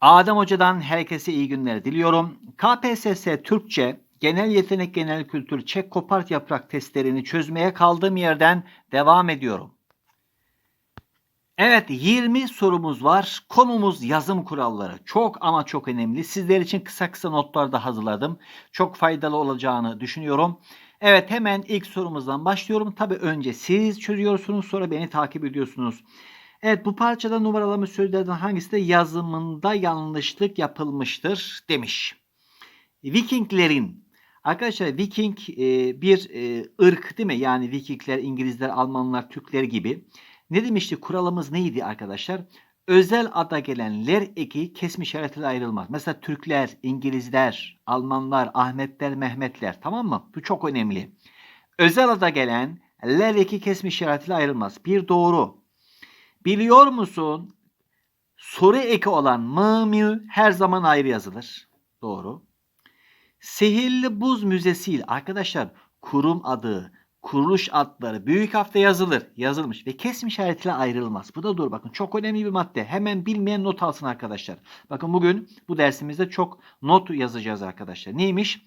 Adem Hoca'dan herkese iyi günler diliyorum. KPSS Türkçe Genel Yetenek Genel Kültür Çek Kopart Yaprak testlerini çözmeye kaldığım yerden devam ediyorum. Evet 20 sorumuz var. Konumuz yazım kuralları. Çok ama çok önemli. Sizler için kısa kısa notlar da hazırladım. Çok faydalı olacağını düşünüyorum. Evet hemen ilk sorumuzdan başlıyorum. Tabi önce siz çözüyorsunuz sonra beni takip ediyorsunuz. Evet bu parçada numaralama sözlerden hangisi de yazımında yanlışlık yapılmıştır demiş. Vikinglerin arkadaşlar Viking e, bir e, ırk değil mi? Yani Vikingler, İngilizler, Almanlar, Türkler gibi. Ne demişti? Kuralımız neydi arkadaşlar? Özel ada gelenler eki kesme işaretiyle ayrılmaz. Mesela Türkler, İngilizler, Almanlar, Ahmetler, Mehmetler. Tamam mı? Bu çok önemli. Özel ada gelen ler eki kesme işaretiyle ayrılmaz. Bir doğru. Biliyor musun? Soru eki olan mı mü her zaman ayrı yazılır. Doğru. Sihirli Buz Müzesi ile arkadaşlar kurum adı, kuruluş adları büyük harfle yazılır. Yazılmış ve kesim işaretiyle ayrılmaz. Bu da doğru. Bakın çok önemli bir madde. Hemen bilmeyen not alsın arkadaşlar. Bakın bugün bu dersimizde çok not yazacağız arkadaşlar. Neymiş?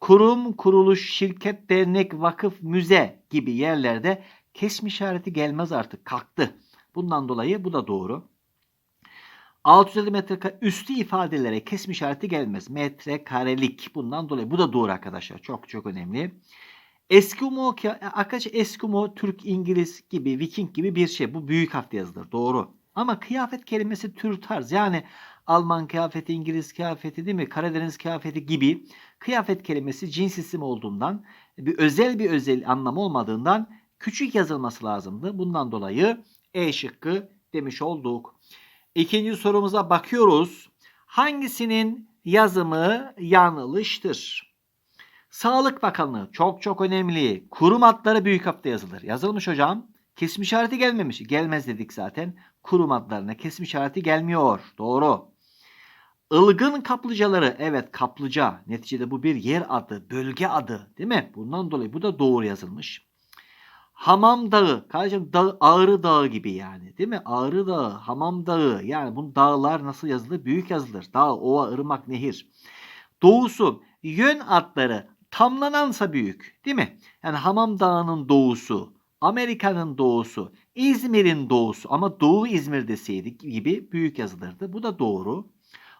Kurum, kuruluş, şirket, dernek, vakıf, müze gibi yerlerde kesim işareti gelmez artık. Kalktı. Bundan dolayı bu da doğru. 650 metre üstü ifadelere kesim işareti gelmez. Metre karelik. Bundan dolayı bu da doğru arkadaşlar. Çok çok önemli. Eskimo arkadaşlar Eskimo Türk İngiliz gibi Viking gibi bir şey. Bu büyük harfle yazılır. Doğru. Ama kıyafet kelimesi tür tarz. Yani Alman kıyafeti, İngiliz kıyafeti değil mi? Karadeniz kıyafeti gibi kıyafet kelimesi cins isim olduğundan bir özel bir özel anlam olmadığından küçük yazılması lazımdı. Bundan dolayı E şıkkı demiş olduk. İkinci sorumuza bakıyoruz. Hangisinin yazımı yanlıştır? Sağlık Bakanlığı çok çok önemli. Kurum adları büyük harfle yazılır. Yazılmış hocam. Kesim işareti gelmemiş. Gelmez dedik zaten. Kurum adlarına kesim işareti gelmiyor. Doğru. Ilgın kaplıcaları. Evet kaplıca. Neticede bu bir yer adı, bölge adı değil mi? Bundan dolayı bu da doğru yazılmış. Hamam Dağı. Kardeşim dağ, Ağrı Dağı gibi yani. Değil mi? Ağrı Dağı, Hamam Dağı. Yani bu dağlar nasıl yazılır? Büyük yazılır. Dağ, ova, ırmak, nehir. Doğusu. Yön adları tamlanansa büyük. Değil mi? Yani Hamam Dağı'nın doğusu, Amerika'nın doğusu, İzmir'in doğusu ama Doğu İzmir deseydik gibi büyük yazılırdı. Bu da doğru.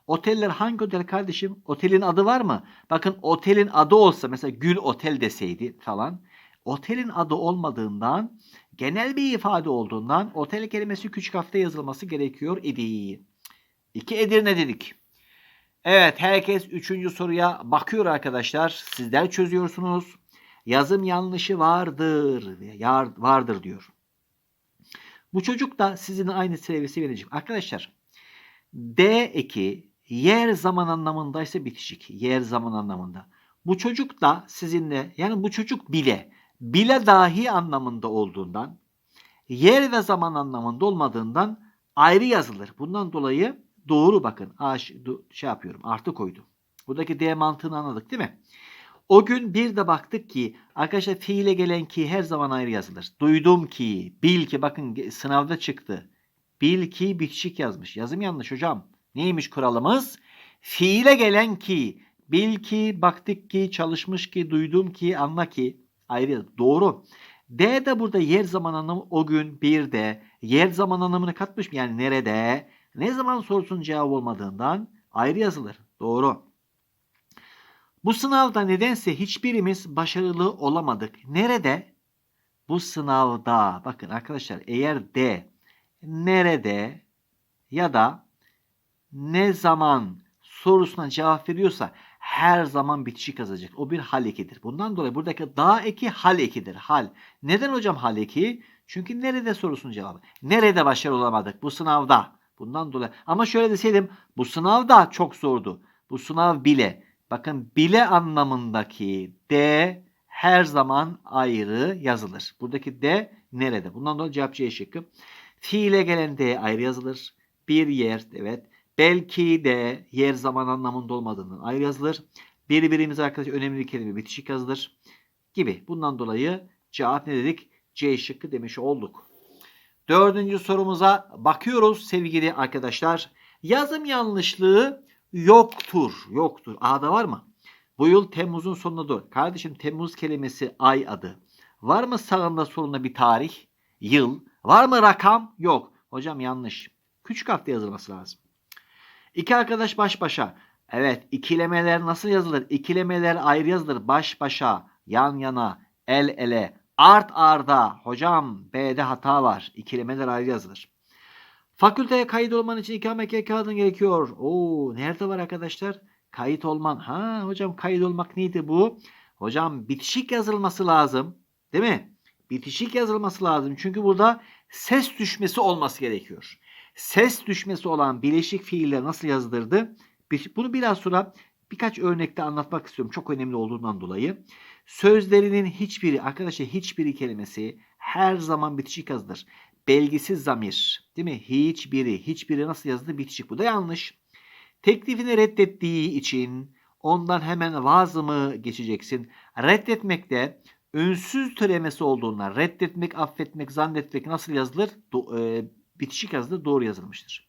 Oteller hangi otel kardeşim? Otelin adı var mı? Bakın otelin adı olsa mesela Gül Otel deseydi falan otelin adı olmadığından genel bir ifade olduğundan otel kelimesi küçük harfte yazılması gerekiyor idi. İki Edirne dedik. Evet herkes üçüncü soruya bakıyor arkadaşlar. Sizler çözüyorsunuz. Yazım yanlışı vardır. Yar, vardır diyor. Bu çocuk da sizin aynı seviyesi verecek. Arkadaşlar D eki yer zaman anlamındaysa bitişik. Yer zaman anlamında. Bu çocuk da sizinle yani bu çocuk bile bile dahi anlamında olduğundan, yer ve zaman anlamında olmadığından ayrı yazılır. Bundan dolayı doğru bakın. A şey yapıyorum. Artı koydum. Buradaki D mantığını anladık değil mi? O gün bir de baktık ki arkadaşlar fiile gelen ki her zaman ayrı yazılır. Duydum ki, bil ki bakın sınavda çıktı. Bil ki bitişik yazmış. Yazım yanlış hocam. Neymiş kuralımız? Fiile gelen ki, bil ki, baktık ki, çalışmış ki, duydum ki, anla ki ayrı doğru. D de burada yer zaman anlamı o gün bir de yer zaman anlamını katmış mı? Yani nerede? Ne zaman sorusunun cevabı olmadığından ayrı yazılır. Doğru. Bu sınavda nedense hiçbirimiz başarılı olamadık. Nerede? Bu sınavda bakın arkadaşlar eğer D nerede ya da ne zaman sorusuna cevap veriyorsa her zaman bitişik yazacak. O bir hal ekidir. Bundan dolayı buradaki da eki hal ekidir. Hal. Neden hocam hal eki? Çünkü nerede sorusunun cevabı. Nerede başarılı olamadık? Bu sınavda. Bundan dolayı. Ama şöyle deseydim bu sınav da çok zordu. Bu sınav bile. Bakın bile anlamındaki D her zaman ayrı yazılır. Buradaki D nerede? Bundan dolayı cevap C şıkkı. Fiile gelen D ayrı yazılır. Bir yer evet. Belki de yer zaman anlamında olmadığından ayrı yazılır. Birbirimiz arkadaşlar önemli bir kelime bitişik yazılır gibi. Bundan dolayı cevap ne dedik? C şıkkı demiş olduk. Dördüncü sorumuza bakıyoruz sevgili arkadaşlar. Yazım yanlışlığı yoktur. Yoktur. A'da var mı? Bu yıl Temmuz'un sonuna doğru. Kardeşim Temmuz kelimesi ay adı. Var mı sağında solunda bir tarih? Yıl. Var mı rakam? Yok. Hocam yanlış. Küçük harfle yazılması lazım. İki arkadaş baş başa. Evet ikilemeler nasıl yazılır? İkilemeler ayrı yazılır. Baş başa, yan yana, el ele, art arda. Hocam B'de hata var. İkilemeler ayrı yazılır. Fakülteye kayıt olman için ikamet kağıdın gerekiyor. Oo nerede var arkadaşlar? Kayıt olman. Ha hocam kayıt olmak neydi bu? Hocam bitişik yazılması lazım. Değil mi? Bitişik yazılması lazım. Çünkü burada ses düşmesi olması gerekiyor. Ses düşmesi olan bileşik fiiller nasıl yazılırdı? Bunu biraz sonra birkaç örnekte anlatmak istiyorum. Çok önemli olduğundan dolayı. Sözlerinin hiçbiri, arkadaşlar hiçbiri kelimesi her zaman bitişik yazılır. Belgisiz zamir, değil mi? Hiçbiri, hiçbiri nasıl yazılır? Bitişik. Bu da yanlış. Teklifini reddettiği için ondan hemen vaz mı geçeceksin? Reddetmekte ünsüz türemesi olduğundan reddetmek, affetmek, zannetmek nasıl yazılır? Do- e, bitişik yazılır, doğru yazılmıştır.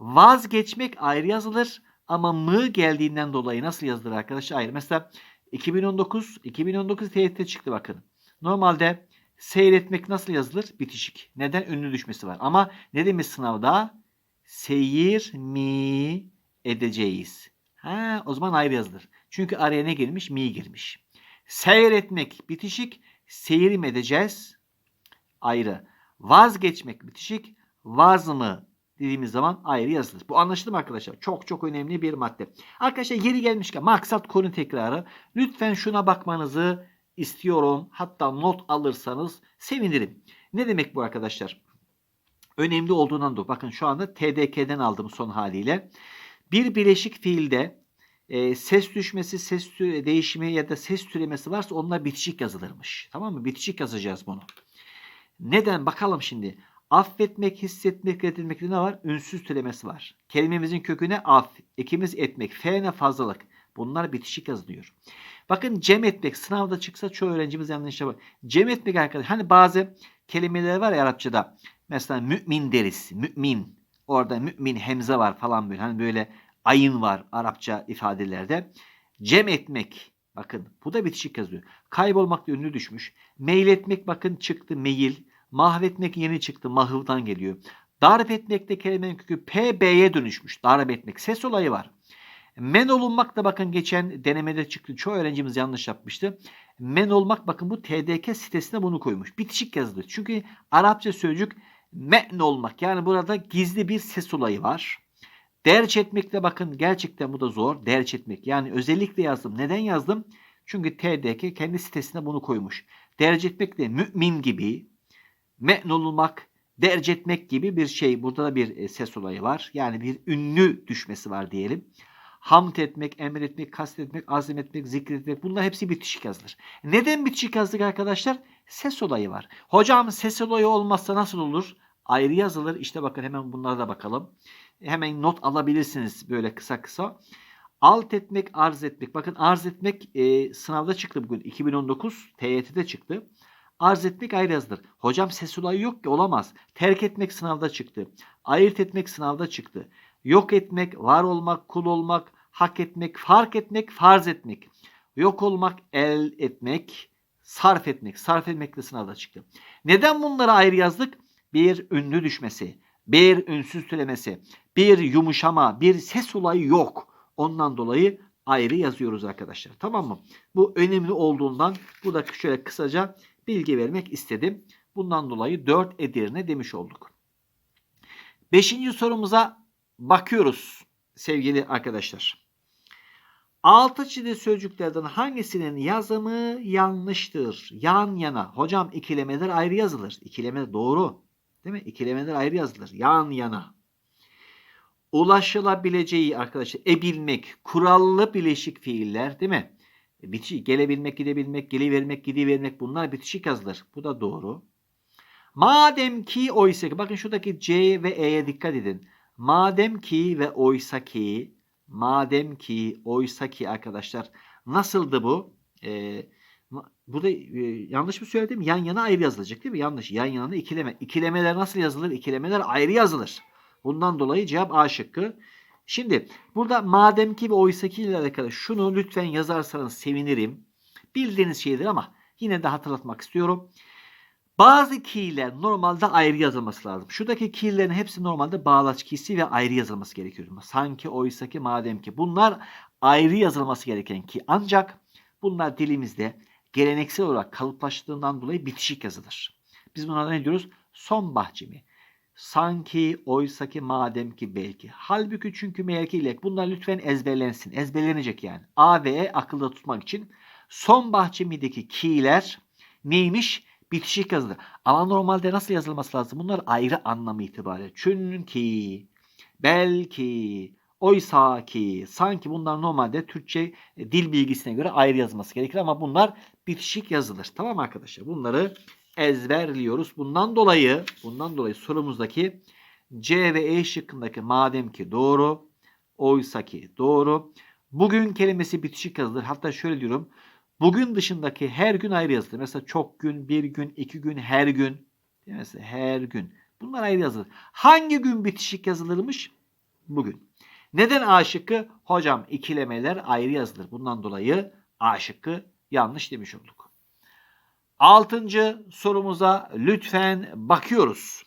Vazgeçmek ayrı yazılır ama mı geldiğinden dolayı nasıl yazılır arkadaşlar? Ayrı. Mesela 2019 2019 TYT çıktı bakın. Normalde seyretmek nasıl yazılır? Bitişik. Neden? Ünlü düşmesi var. Ama ne demiş sınavda? Seyir mi edeceğiz. Ha, o zaman ayrı yazılır. Çünkü araya ne girmiş? Mi girmiş. Seyretmek bitişik. Seyir mi edeceğiz? Ayrı. Vazgeçmek bitişik. Vaz mı dediğimiz zaman ayrı yazılır. Bu anlaşıldı mı arkadaşlar? Çok çok önemli bir madde. Arkadaşlar yeri gelmişken maksat konu tekrarı. Lütfen şuna bakmanızı istiyorum. Hatta not alırsanız sevinirim. Ne demek bu arkadaşlar? Önemli olduğundan dolayı. Bakın şu anda TDK'den aldım son haliyle. Bir bileşik fiilde e, ses düşmesi, ses tü- değişimi ya da ses türemesi varsa onlar bitişik yazılırmış. Tamam mı? Bitişik yazacağız bunu. Neden? Bakalım şimdi. Affetmek, hissetmek, reddetmekte ne var? Ünsüz türemesi var. Kelimemizin köküne af, ekimiz etmek, fe'ne fazlalık. Bunlar bitişik yazılıyor. Bakın cem etmek sınavda çıksa çoğu öğrencimiz yanlış yapar. Cem etmek arkadaşlar hani bazı kelimeler var ya Arapçada. Mesela mümin deriz. Mümin. Orada mümin hemze var falan böyle. Hani böyle ayın var Arapça ifadelerde. Cem etmek. Bakın bu da bitişik yazıyor. Kaybolmak da ünlü düşmüş. Meyil etmek bakın çıktı meyil. Mahvetmek yeni çıktı. Mahıvdan geliyor. Darp etmek de kelimenin kökü PB'ye dönüşmüş. Darp etmek. Ses olayı var. Men olunmak da bakın geçen denemede çıktı. Çoğu öğrencimiz yanlış yapmıştı. Men olmak bakın bu TDK sitesine bunu koymuş. Bitişik yazılır. Çünkü Arapça sözcük men olmak. Yani burada gizli bir ses olayı var. Derç etmek de bakın gerçekten bu da zor. Derç etmek. Yani özellikle yazdım. Neden yazdım? Çünkü TDK kendi sitesine bunu koymuş. Derc etmek de mümin gibi, men olmak, derc etmek gibi bir şey. Burada da bir e, ses olayı var. Yani bir ünlü düşmesi var diyelim. Hamd etmek, emretmek, kastetmek, azmetmek, zikretmek bunlar hepsi bitişik yazılır. Neden bitişik yazdık arkadaşlar? Ses olayı var. Hocam ses olayı olmazsa nasıl olur? Ayrı yazılır. İşte bakın hemen bunlara da bakalım. Hemen not alabilirsiniz böyle kısa kısa. Alt etmek, arz etmek. Bakın arz etmek e, sınavda çıktı bugün. 2019 TYT'de çıktı. Arz etmek ayrı yazılır. Hocam ses olayı yok ki olamaz. Terk etmek sınavda çıktı. Ayırt etmek sınavda çıktı. Yok etmek, var olmak, kul olmak, hak etmek, fark etmek, farz etmek. Yok olmak, el etmek, sarf etmek. Sarf etmek de sınavda çıktı. Neden bunları ayrı yazdık? Bir ünlü düşmesi, bir ünsüz türemesi, bir yumuşama, bir ses olayı yok. Ondan dolayı ayrı yazıyoruz arkadaşlar. Tamam mı? Bu önemli olduğundan bu da şöyle kısaca bilgi vermek istedim. Bundan dolayı 4 Edirne demiş olduk. Beşinci sorumuza bakıyoruz sevgili arkadaşlar. Altı çizili sözcüklerden hangisinin yazımı yanlıştır? Yan yana. Hocam ikilemeler ayrı yazılır. İkileme doğru. Değil mi? İkilemeler ayrı yazılır. Yan yana. Ulaşılabileceği arkadaşlar ebilmek, kurallı bileşik fiiller değil mi? Bitişik, gelebilmek, gidebilmek, gelivermek, gidivermek bunlar bitişik yazılır. Bu da doğru. Madem ki oysa ki bakın şuradaki C ve E'ye dikkat edin. Madem ki ve oysa ki madem ki oysa ki arkadaşlar nasıldı bu? Ee, burada e, yanlış mı söyledim? Yan yana ayrı yazılacak değil mi? Yanlış. Yan yana ikileme. İkilemeler nasıl yazılır? İkilemeler ayrı yazılır. Bundan dolayı cevap A şıkkı. Şimdi burada madem ki ve oysaki ile alakalı şunu lütfen yazarsanız sevinirim. Bildiğiniz şeydir ama yine de hatırlatmak istiyorum. Bazı ki'ler normalde ayrı yazılması lazım. Şuradaki ki'lerin hepsi normalde bağlaç ki'si ve ayrı yazılması gerekiyor. Sanki, oysa ki, madem ki. Bunlar ayrı yazılması gereken ki. Ancak bunlar dilimizde geleneksel olarak kalıplaştığından dolayı bitişik yazılır. Biz bunlara ne diyoruz? Son bahçemi. Sanki, oysa ki, madem ki, belki. Halbuki, çünkü, melki, ilek. Bunlar lütfen ezberlensin. Ezberlenecek yani. A ve E akılda tutmak için. Son bahçemideki ki'ler neymiş? bitişik yazılır. Ama normalde nasıl yazılması lazım? Bunlar ayrı anlamı itibariyle. Çünkü, belki, oysa ki, sanki bunlar normalde Türkçe e, dil bilgisine göre ayrı yazılması gerekir ama bunlar bitişik yazılır. Tamam arkadaşlar? Bunları ezberliyoruz. Bundan dolayı, bundan dolayı sorumuzdaki C ve E şıkkındaki madem ki doğru, oysa ki doğru. Bugün kelimesi bitişik yazılır. Hatta şöyle diyorum. Bugün dışındaki her gün ayrı yazılır. Mesela çok gün, bir gün, iki gün, her gün. Mesela her gün. Bunlar ayrı yazılır. Hangi gün bitişik yazılırmış? Bugün. Neden A şıkkı? Hocam ikilemeler ayrı yazılır. Bundan dolayı A şıkkı yanlış demiş olduk. Altıncı sorumuza lütfen bakıyoruz.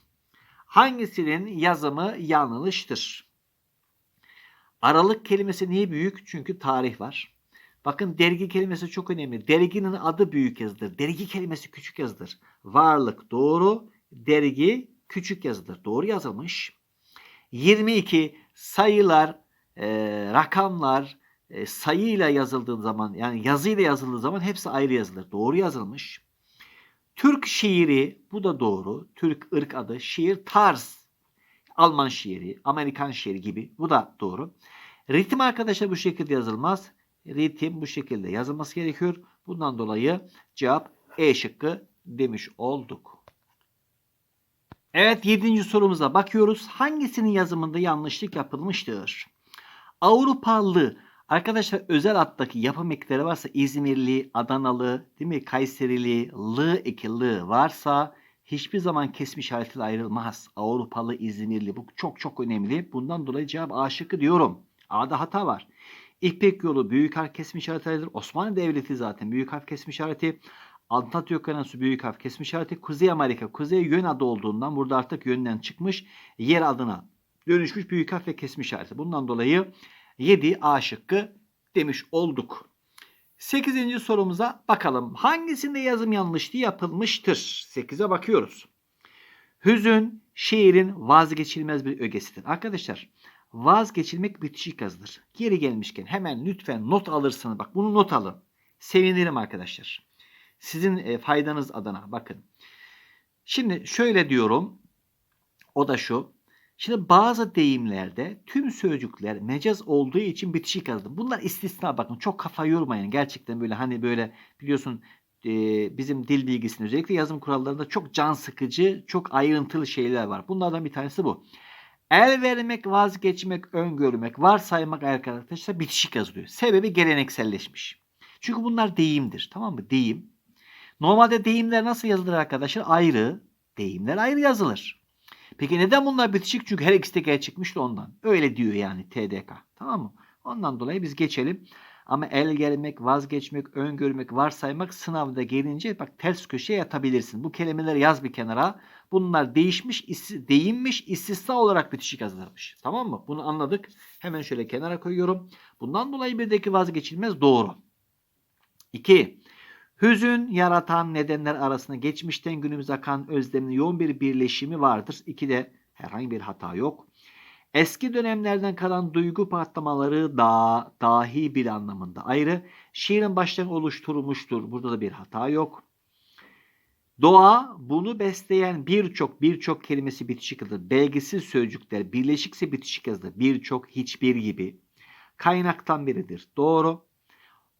Hangisinin yazımı yanlıştır? Aralık kelimesi niye büyük? Çünkü tarih var. Bakın dergi kelimesi çok önemli. Derginin adı büyük yazıdır. Dergi kelimesi küçük yazıdır. Varlık doğru. Dergi küçük yazıdır. Doğru yazılmış. 22 sayılar, e, rakamlar e, sayıyla yazıldığı zaman yani yazıyla yazıldığı zaman hepsi ayrı yazılır. Doğru yazılmış. Türk şiiri bu da doğru. Türk ırk adı şiir tarz. Alman şiiri, Amerikan şiiri gibi. Bu da doğru. Ritim arkadaşlar bu şekilde yazılmaz ritim bu şekilde yazılması gerekiyor. Bundan dolayı cevap E şıkkı demiş olduk. Evet 7. sorumuza bakıyoruz. Hangisinin yazımında yanlışlık yapılmıştır? Avrupalı arkadaşlar özel attaki yapım ekleri varsa İzmirli, Adanalı, değil mi? Kayserili, lı eki lı varsa hiçbir zaman kesmiş işaretiyle ayrılmaz. Avrupalı, İzmirli bu çok çok önemli. Bundan dolayı cevap A şıkkı diyorum. A'da hata var. İpek yolu büyük harf kesme işaretidir. Osmanlı Devleti zaten büyük harf kesme işareti. Antatya Okyanusu büyük harf kesme işareti. Kuzey Amerika kuzey yön adı olduğundan burada artık yönden çıkmış yer adına dönüşmüş büyük harf ve kesme işareti. Bundan dolayı 7 A şıkkı demiş olduk. 8. sorumuza bakalım. Hangisinde yazım yanlışlığı yapılmıştır? 8'e bakıyoruz. Hüzün şiirin vazgeçilmez bir ögesidir. Arkadaşlar vazgeçilmek bitişik yazılır. Geri gelmişken hemen lütfen not alırsınız. Bak bunu not alın. Sevinirim arkadaşlar. Sizin e, faydanız adına bakın. Şimdi şöyle diyorum. O da şu. Şimdi bazı deyimlerde tüm sözcükler mecaz olduğu için bitişik yazılır. Bunlar istisna bakın. Çok kafa yormayın. Gerçekten böyle hani böyle biliyorsun e, bizim dil bilgisinde özellikle yazım kurallarında çok can sıkıcı, çok ayrıntılı şeyler var. Bunlardan bir tanesi bu. El vermek, vazgeçmek, öngörmek, varsaymak arkadaşlar bitişik yazılıyor. Sebebi gelenekselleşmiş. Çünkü bunlar deyimdir. Tamam mı? Deyim. Normalde deyimler nasıl yazılır arkadaşlar? Ayrı. Deyimler ayrı yazılır. Peki neden bunlar bitişik? Çünkü her ikisi de gerçekmiş de ondan. Öyle diyor yani TDK. Tamam mı? Ondan dolayı biz geçelim. Ama el gelmek, vazgeçmek, öngörmek, varsaymak sınavda gelince bak ters köşeye yatabilirsin. Bu kelimeleri yaz bir kenara. Bunlar değişmiş, değinmiş, istisna olarak bitişik yazılmış. Tamam mı? Bunu anladık. Hemen şöyle kenara koyuyorum. Bundan dolayı birdeki vazgeçilmez doğru. 2. Hüzün yaratan nedenler arasında geçmişten günümüze akan özlemin yoğun bir birleşimi vardır. 2'de herhangi bir hata yok. Eski dönemlerden kalan duygu patlamaları da dahi bir anlamında ayrı. Şiirin baştan oluşturulmuştur. Burada da bir hata yok. Doğa bunu besleyen birçok birçok kelimesi bitişik yazılır. Belgisiz sözcükler birleşikse bitişik yazılır. Birçok, hiçbir gibi. Kaynaktan biridir. Doğru.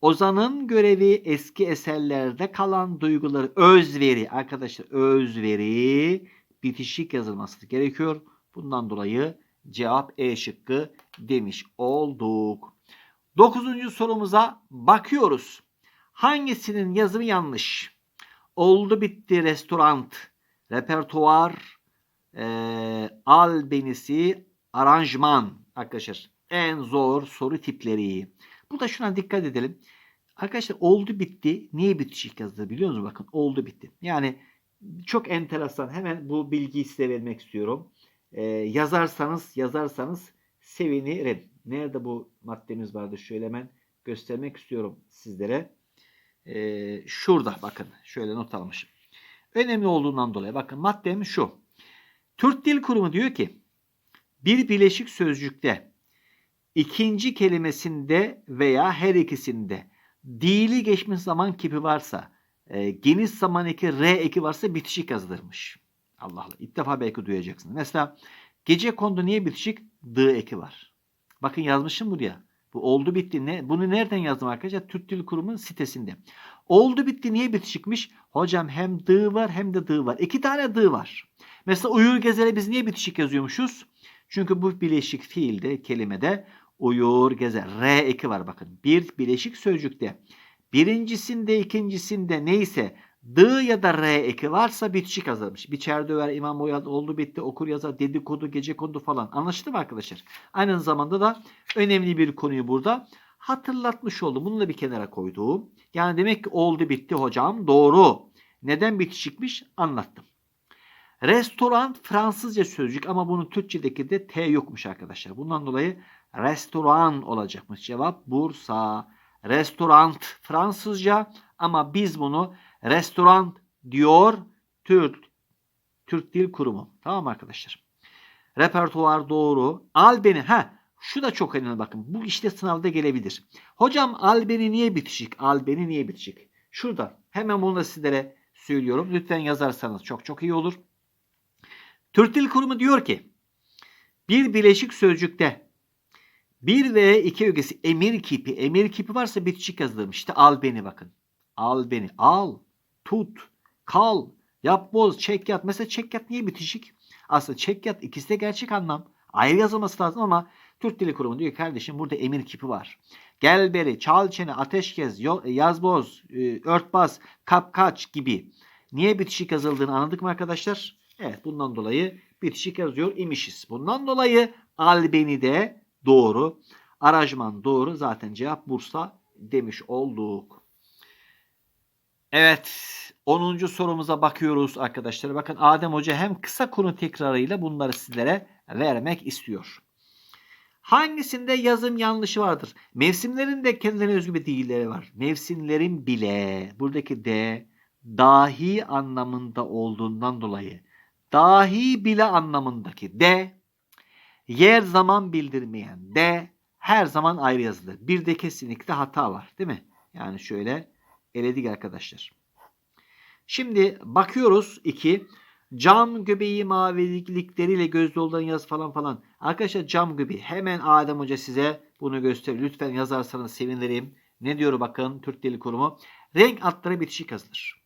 Ozan'ın görevi eski eserlerde kalan duyguları özveri arkadaşlar özveri bitişik yazılması gerekiyor. Bundan dolayı cevap E şıkkı demiş olduk. Dokuzuncu sorumuza bakıyoruz. Hangisinin yazımı yanlış? Oldu bitti restoran, repertuar, e, albenisi, aranjman arkadaşlar. En zor soru tipleri. Burada şuna dikkat edelim. Arkadaşlar oldu bitti. Niye bitişik yazdı biliyor musunuz? Bakın oldu bitti. Yani çok enteresan. Hemen bu bilgiyi size vermek istiyorum. Ee, yazarsanız yazarsanız sevinirim. Nerede bu maddemiz vardı? Şöyle hemen göstermek istiyorum sizlere. Ee, şurada bakın. Şöyle not almışım. Önemli olduğundan dolayı bakın maddem şu. Türk Dil Kurumu diyor ki bir bileşik sözcükte ikinci kelimesinde veya her ikisinde dili geçmiş zaman kipi varsa e, geniş zaman eki R eki varsa bitişik yazılırmış. Allah Allah. İlk defa belki duyacaksınız. Mesela gece kondu niye bitişik? D eki var. Bakın yazmışım buraya. Bu oldu bitti. Ne? Bunu nereden yazdım arkadaşlar? Türk Dil Kurumu'nun sitesinde. Oldu bitti niye bitişikmiş? Hocam hem D var hem de D var. İki tane D var. Mesela uyur gezere biz niye bitişik yazıyormuşuz? Çünkü bu bileşik fiilde, kelimede uyur gezer. R eki var bakın. Bir bileşik sözcükte birincisinde, ikincisinde neyse D ya da R eki varsa bitişik yazılmış. Biçer döver, imam boyal, oldu bitti, okur yazar, dedikodu, gece kondu falan. Anlaşıldı mı arkadaşlar? Aynı zamanda da önemli bir konuyu burada hatırlatmış oldum. Bunu da bir kenara koyduğum. Yani demek ki oldu bitti hocam. Doğru. Neden bitişikmiş anlattım. Restoran Fransızca sözcük ama bunun Türkçedeki de T yokmuş arkadaşlar. Bundan dolayı restoran olacakmış. Cevap Bursa. Restorant Fransızca ama biz bunu restoran diyor Türk Türk Dil Kurumu. Tamam arkadaşlar? Repertuar doğru. Albeni ha şu da çok önemli bakın. Bu işte sınavda gelebilir. Hocam albeni niye bitişik? Albeni niye bitişik? Şurada. Hemen bunu da sizlere söylüyorum. Lütfen yazarsanız çok çok iyi olur. Türk Dil Kurumu diyor ki bir bileşik sözcükte bir veya iki ögesi emir kipi, emir kipi varsa bitişik yazılırmış. İşte al beni bakın. Al beni. Al, tut, kal, yap boz, çek yat. Mesela çek yat niye bitişik? Aslında çek yat ikisi de gerçek anlam. Ayrı yazılması lazım ama Türk Dili Kurumu diyor ki kardeşim burada emir kipi var. Gel beri, çal çene, ateş kez, yaz boz, e, ört bas, kap kaç gibi. Niye bitişik yazıldığını anladık mı arkadaşlar? Evet bundan dolayı bitişik yazıyor imişiz. Bundan dolayı albeni de doğru. Arajman doğru. Zaten cevap Bursa demiş olduk. Evet 10. sorumuza bakıyoruz arkadaşlar. Bakın Adem Hoca hem kısa konu tekrarıyla bunları sizlere vermek istiyor. Hangisinde yazım yanlışı vardır? Mevsimlerin de kendilerine özgü bir değilleri var. Mevsimlerin bile buradaki de dahi anlamında olduğundan dolayı dahi bile anlamındaki de yer zaman bildirmeyen de her zaman ayrı yazılır. Bir de kesinlikle hata var değil mi? Yani şöyle eledik arkadaşlar. Şimdi bakıyoruz 2. Cam göbeği mavilikleriyle göz dolduran yaz falan falan. Arkadaşlar cam göbeği. Hemen Adem Hoca size bunu gösterir. Lütfen yazarsanız sevinirim. Ne diyor bakın Türk Dili Kurumu. Renk atları bitişik yazılır.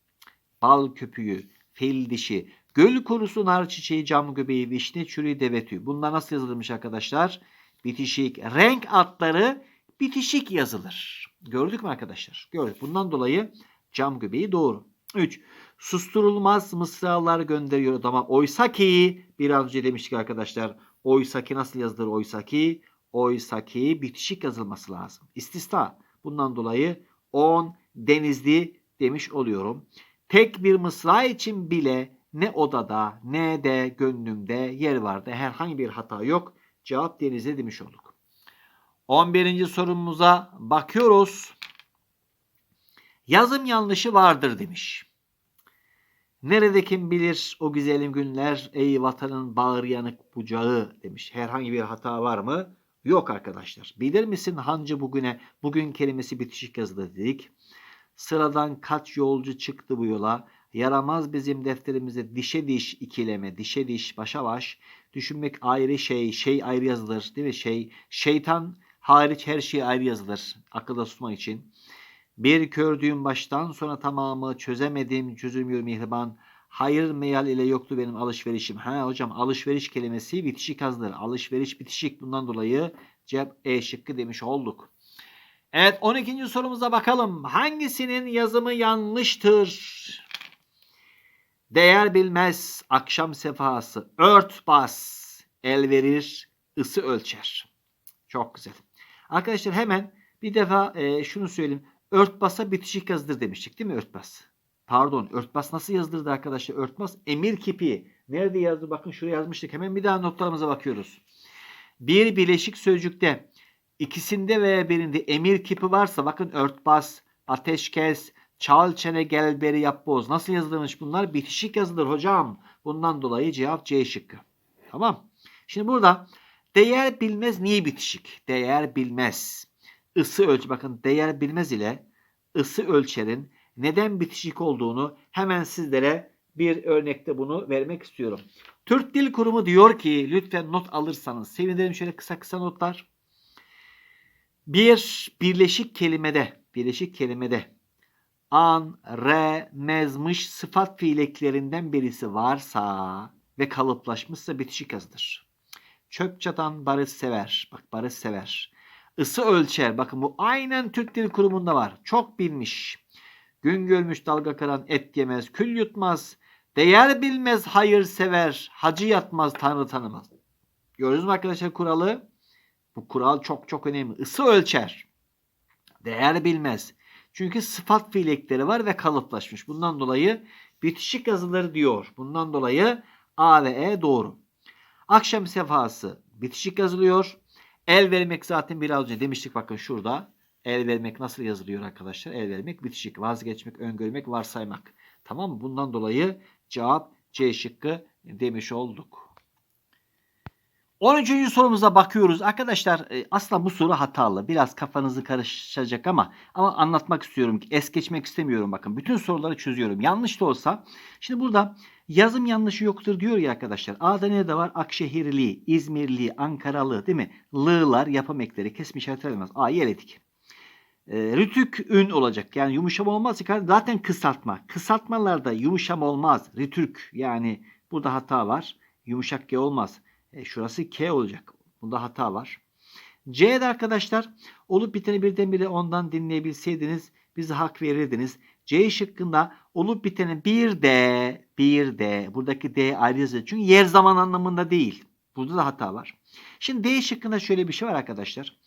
Bal köpüğü, fil dişi, göl kurusu, nar çiçeği, cam göbeği, vişne, çürüğü, deve tüyü. Bunlar nasıl yazılmış arkadaşlar? Bitişik. Renk atları bitişik yazılır. Gördük mü arkadaşlar? Gördük. Bundan dolayı cam göbeği doğru. 3. Susturulmaz mısralar gönderiyor adama. Oysa ki biraz önce demiştik arkadaşlar. Oysa ki nasıl yazılır oysa ki? Oysa ki bitişik yazılması lazım. İstisna. Bundan dolayı 10 denizli demiş oluyorum. Tek bir mısra için bile ne odada ne de gönlümde yer vardı. Herhangi bir hata yok. Cevap denizli demiş olduk. 11. sorumuza bakıyoruz. Yazım yanlışı vardır demiş. Nerede kim bilir o güzelim günler ey vatanın bağır yanık bucağı demiş. Herhangi bir hata var mı? Yok arkadaşlar. Bilir misin hancı bugüne bugün kelimesi bitişik yazılı dedik. Sıradan kaç yolcu çıktı bu yola. Yaramaz bizim defterimize dişe diş ikileme, dişe diş, başa baş. Düşünmek ayrı şey, şey ayrı yazılır değil mi? Şey, şeytan hariç her şey ayrı yazılır akılda tutmak için. Bir kördüğüm baştan sonra tamamı çözemedim, çözülmüyor mihriban. Hayır meyal ile yoktu benim alışverişim. Ha hocam alışveriş kelimesi bitişik yazılır. Alışveriş bitişik bundan dolayı cevap E şıkkı demiş olduk. Evet 12. sorumuza bakalım. Hangisinin yazımı yanlıştır? Değer bilmez akşam sefası. Ört bas. El verir ısı ölçer. Çok güzel. Arkadaşlar hemen bir defa e, şunu söyleyeyim. Örtbas'a bitişik yazılır demiştik değil mi örtbas? Pardon örtbas nasıl yazılırdı arkadaşlar? Örtbas emir kipi. Nerede yazdı? Bakın şuraya yazmıştık. Hemen bir daha notlarımıza bakıyoruz. Bir bileşik sözcükte ikisinde veya birinde emir kipi varsa bakın örtbas, ateşkes, çal çene gel beri yap boz. Nasıl yazılırmış bunlar? Bitişik yazılır hocam. Bundan dolayı cevap C şıkkı. Tamam. Şimdi burada değer bilmez niye bitişik? Değer bilmez. Isı ölç bakın değer bilmez ile ısı ölçerin neden bitişik olduğunu hemen sizlere bir örnekte bunu vermek istiyorum. Türk Dil Kurumu diyor ki lütfen not alırsanız sevinirim şöyle kısa kısa notlar. Bir birleşik kelimede, birleşik kelimede an, re, mezmiş sıfat fiileklerinden birisi varsa ve kalıplaşmışsa bitişik yazılır. Çöp çatan barış sever. Bak barış sever. Isı ölçer. Bakın bu aynen Türk Dil Kurumu'nda var. Çok bilmiş. Gün görmüş dalga kıran et yemez, kül yutmaz. Değer bilmez, hayır sever. Hacı yatmaz, tanrı tanımaz. Gördünüz mü arkadaşlar kuralı? Bu kural çok çok önemli. Isı ölçer. Değer bilmez. Çünkü sıfat fiilekleri var ve kalıplaşmış. Bundan dolayı bitişik yazıları diyor. Bundan dolayı A ve E doğru. Akşam sefası bitişik yazılıyor. El vermek zaten biraz önce demiştik bakın şurada. El vermek nasıl yazılıyor arkadaşlar? El vermek bitişik. Vazgeçmek, öngörmek, varsaymak. Tamam mı? Bundan dolayı cevap C şıkkı demiş olduk. 13. sorumuza bakıyoruz. Arkadaşlar e, aslında bu soru hatalı. Biraz kafanızı karışacak ama ama anlatmak istiyorum. Es geçmek istemiyorum bakın. Bütün soruları çözüyorum. Yanlış da olsa. Şimdi burada yazım yanlışı yoktur diyor ya arkadaşlar. A'da ne de var? Akşehirli, İzmirli, Ankaralı değil mi? Lığlar yapım ekleri kesme işareti aramaz. A'yı eledik. E, rütük ün olacak. Yani yumuşama olmaz. Zaten kısaltma. Kısaltmalarda yumuşama olmaz. Rütük yani burada hata var. Yumuşak G olmaz. E, şurası K olacak. Bunda hata var. C'de arkadaşlar olup biteni birdenbire ondan dinleyebilseydiniz bize hak verirdiniz. C şıkkında olup biteni bir D, bir D. Buradaki D ayrı yazıyor. Çünkü yer zaman anlamında değil. Burada da hata var. Şimdi D şıkkında şöyle bir şey var arkadaşlar.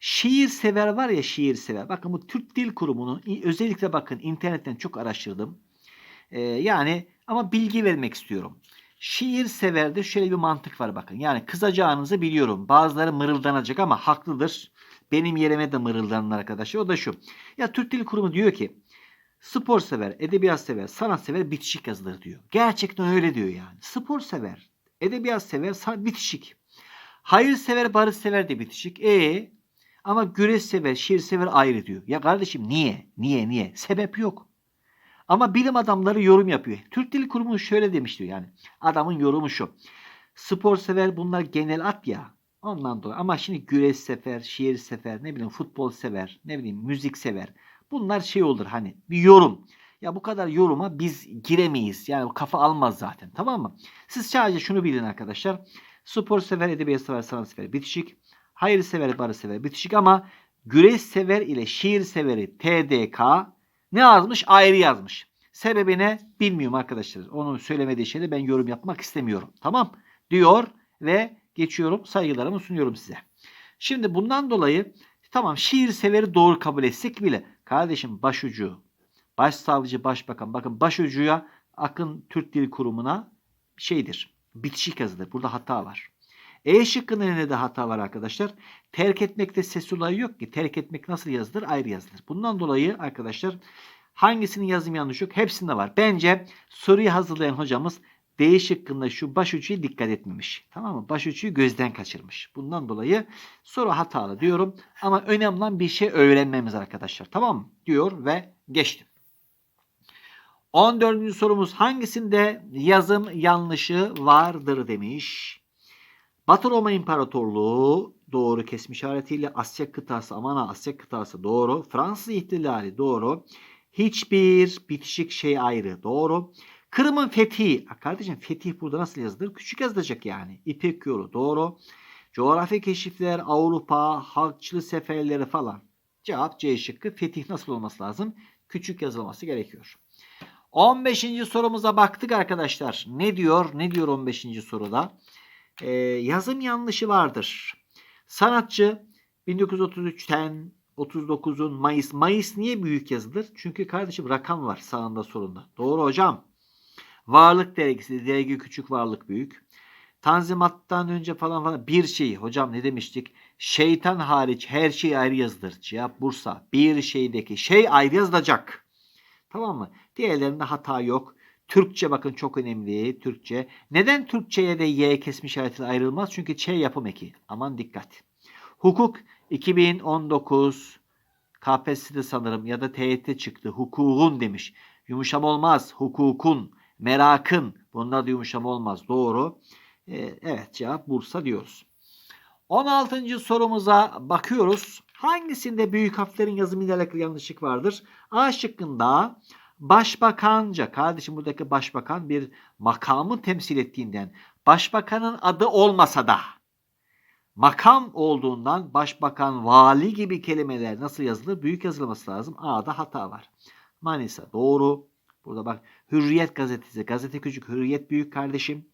Şiir sever var ya şiir sever. Bakın bu Türk Dil Kurumu'nun özellikle bakın internetten çok araştırdım. Ee, yani ama bilgi vermek istiyorum. Şiir severde şöyle bir mantık var bakın. Yani kızacağınızı biliyorum. Bazıları mırıldanacak ama haklıdır. Benim yerime de mırıldanın arkadaşlar. O da şu. Ya Türk Dil Kurumu diyor ki spor sever, edebiyat sever, sanat sever bitişik yazılır diyor. Gerçekten öyle diyor yani. Spor sever, edebiyat sever, sanat bitişik. Hayır sever, barış sever de bitişik. E ama güreş sever, şiir sever ayrı diyor. Ya kardeşim niye? Niye? Niye? Sebep yok. Ama bilim adamları yorum yapıyor. Türk Dil Kurumu şöyle demiş diyor yani. Adamın yorumu şu. Spor sever bunlar genel at ya. Ondan dolayı. Ama şimdi güreş sever, şiir sever, ne bileyim futbol sever, ne bileyim müzik sever. Bunlar şey olur hani bir yorum. Ya bu kadar yoruma biz giremeyiz. Yani kafa almaz zaten. Tamam mı? Siz sadece şunu bilin arkadaşlar. Spor sever, edebiyat sever, sanat sever bitişik. Hayır sever, barı sever bitişik ama güreş sever ile şiir severi TDK ne yazmış? Ayrı yazmış. Sebebine bilmiyorum arkadaşlar. Onun söylemediği şeyde ben yorum yapmak istemiyorum. Tamam diyor ve geçiyorum saygılarımı sunuyorum size. Şimdi bundan dolayı tamam şiir severi doğru kabul etsek bile kardeşim başucu, başsavcı, başbakan bakın başucuya Akın Türk Dil Kurumu'na şeydir. Bitişik yazılır. Burada hata var. E şıkkında ne de hata var arkadaşlar. Terk etmekte ses olayı yok ki. Terk etmek nasıl yazılır? Ayrı yazılır. Bundan dolayı arkadaşlar hangisinin yazım yanlış yok? Hepsinde var. Bence soruyu hazırlayan hocamız D şıkkında şu başucuya dikkat etmemiş. Tamam mı? Başucuyu gözden kaçırmış. Bundan dolayı soru hatalı diyorum. Ama önemli olan bir şey öğrenmemiz arkadaşlar. Tamam mı? Diyor ve geçtim. 14. sorumuz hangisinde yazım yanlışı vardır demiş. Batı Roma İmparatorluğu doğru kesmiş işaretiyle Asya kıtası aman ha Asya kıtası doğru. Fransız ihtilali doğru. Hiçbir bitişik şey ayrı doğru. Kırım'ın fethi. Kardeşim fetih burada nasıl yazılır? Küçük yazılacak yani. İpek yolu doğru. Coğrafi keşifler, Avrupa, halkçılı seferleri falan. Cevap C şıkkı. Fetih nasıl olması lazım? Küçük yazılması gerekiyor. 15. sorumuza baktık arkadaşlar. Ne diyor? Ne diyor 15. soruda? E, yazım yanlışı vardır. Sanatçı 1933'ten 39'un Mayıs. Mayıs niye büyük yazılır? Çünkü kardeşim rakam var sağında solunda. Doğru hocam. Varlık dergisi. Dergi küçük varlık büyük. Tanzimattan önce falan falan bir şey. Hocam ne demiştik? Şeytan hariç her şey ayrı yazılır. Cevap Bursa. Bir şeydeki şey ayrı yazılacak. Tamam mı? Diğerlerinde hata yok. Türkçe bakın çok önemli. Türkçe. Neden Türkçe'ye de Y kesme işaretiyle ayrılmaz? Çünkü Ç yapım eki. Aman dikkat. Hukuk 2019 KPSS'de sanırım ya da TYT çıktı. Hukukun demiş. Yumuşam olmaz. Hukukun, merakın. Bunlar da yumuşam olmaz. Doğru. Ee, evet cevap Bursa diyoruz. 16. sorumuza bakıyoruz. Hangisinde büyük harflerin yazımıyla alakalı yanlışlık vardır? A şıkkında başbakanca, kardeşim buradaki başbakan bir makamı temsil ettiğinden başbakanın adı olmasa da makam olduğundan başbakan, vali gibi kelimeler nasıl yazılır? Büyük yazılması lazım. A'da hata var. Manisa doğru. Burada bak Hürriyet gazetesi. Gazete küçük, Hürriyet büyük kardeşim.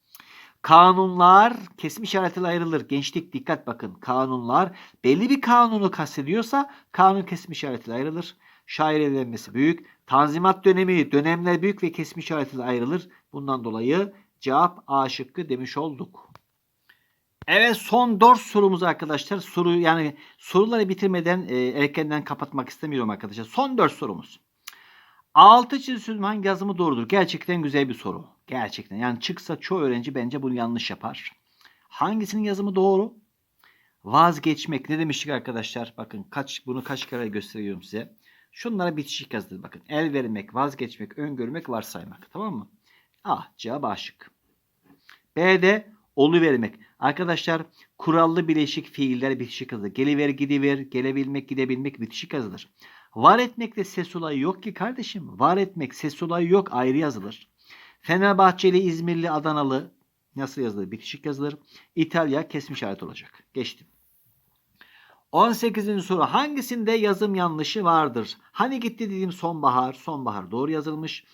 Kanunlar kesim işaretiyle ayrılır. Gençlik dikkat bakın. Kanunlar belli bir kanunu kastediyorsa kanun kesim işaretiyle ayrılır. Şair evlenmesi büyük. Tanzimat dönemi dönemler büyük ve kesim işaretiyle ayrılır. Bundan dolayı cevap A şıkkı demiş olduk. Evet son 4 sorumuz arkadaşlar. Soru yani soruları bitirmeden e, erkenden kapatmak istemiyorum arkadaşlar. Son 4 sorumuz. Altı çizim hangi yazımı doğrudur? Gerçekten güzel bir soru. Gerçekten. Yani çıksa çoğu öğrenci bence bunu yanlış yapar. Hangisinin yazımı doğru? Vazgeçmek ne demiştik arkadaşlar? Bakın kaç bunu kaç kere gösteriyorum size. Şunlara bitişik yazdır bakın. El vermek, vazgeçmek, öngörmek, varsaymak. Tamam mı? A. Cevap A şık. B'de olu vermek. Arkadaşlar kurallı bileşik fiiller bitişik yazılır. Geliver, gidiver, gelebilmek, gidebilmek bitişik yazılır. Var etmekte ses olayı yok ki kardeşim. Var etmek ses olayı yok ayrı yazılır. Fenerbahçeli, İzmirli, Adanalı nasıl yazılır? Bitişik yazılır. İtalya kesim işaret olacak. Geçtim. 18. soru hangisinde yazım yanlışı vardır? Hani gitti dediğim sonbahar. Sonbahar doğru yazılmış.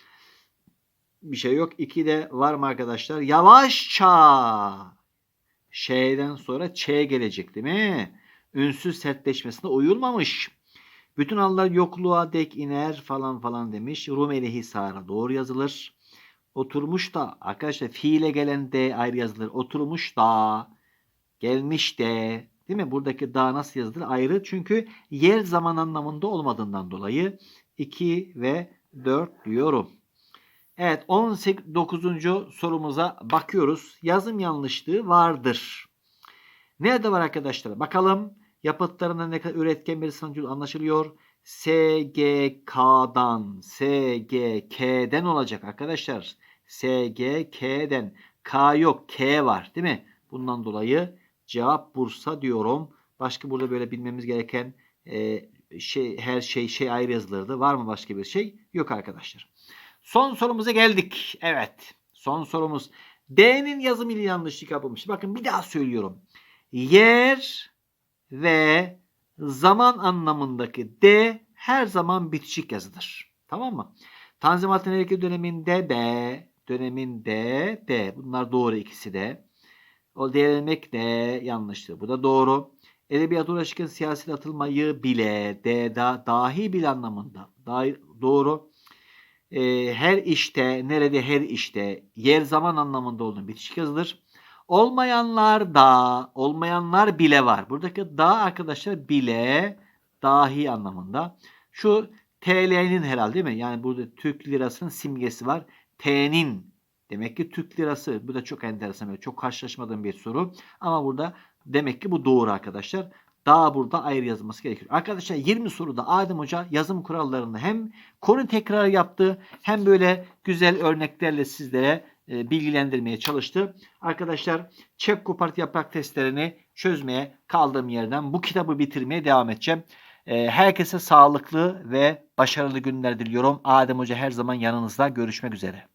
Bir şey yok. 2'de var mı arkadaşlar? Yavaşça. Şeyden sonra Ç gelecek değil mi? Ünsüz sertleşmesine uyulmamış. Bütün allar yokluğa dek iner falan falan demiş. Rumeli Hisar'a doğru yazılır. Oturmuş da arkadaşlar fiile gelen de ayrı yazılır. Oturmuş da gelmiş de değil mi? Buradaki da nasıl yazılır? Ayrı. Çünkü yer zaman anlamında olmadığından dolayı 2 ve 4 diyorum. Evet 19. sorumuza bakıyoruz. Yazım yanlışlığı vardır. Nerede var arkadaşlar? Bakalım. Yapıtlarında ne kadar üretken bir sanatçı anlaşılıyor. SGK'dan, SGK'den olacak arkadaşlar. SGK'den. K yok, K var değil mi? Bundan dolayı cevap Bursa diyorum. Başka burada böyle bilmemiz gereken e, şey her şey şey ayrı yazılırdı. Var mı başka bir şey? Yok arkadaşlar. Son sorumuza geldik. Evet. Son sorumuz. D'nin yazım ile yanlışlık yapılmış. Bakın bir daha söylüyorum. Yer ve zaman anlamındaki D her zaman bitişik yazılır. Tamam mı? Tanzimat Hareket döneminde D, döneminde D. Bunlar doğru ikisi de. O değerlenmek de yanlıştır. Bu da doğru. Edebiyat uğraşırken siyasi atılmayı bile D da, dahi bil anlamında. Dahi, doğru. Ee, her işte, nerede her işte, yer zaman anlamında olduğunu bitişik yazılır. Olmayanlar da, olmayanlar bile var. Buradaki da arkadaşlar bile, dahi anlamında. Şu TL'nin herhalde değil mi? Yani burada Türk lirasının simgesi var. T'nin demek ki Türk lirası. Bu da çok enteresan. Çok karşılaşmadığım bir soru. Ama burada demek ki bu doğru arkadaşlar. Daha burada ayrı yazılması gerekiyor. Arkadaşlar 20 soruda Adem Hoca yazım kurallarını hem konu tekrar yaptı hem böyle güzel örneklerle sizlere e, bilgilendirmeye çalıştı. Arkadaşlar çek kopart yaprak testlerini çözmeye kaldığım yerden bu kitabı bitirmeye devam edeceğim. E, herkese sağlıklı ve başarılı günler diliyorum. Adem Hoca her zaman yanınızda. Görüşmek üzere.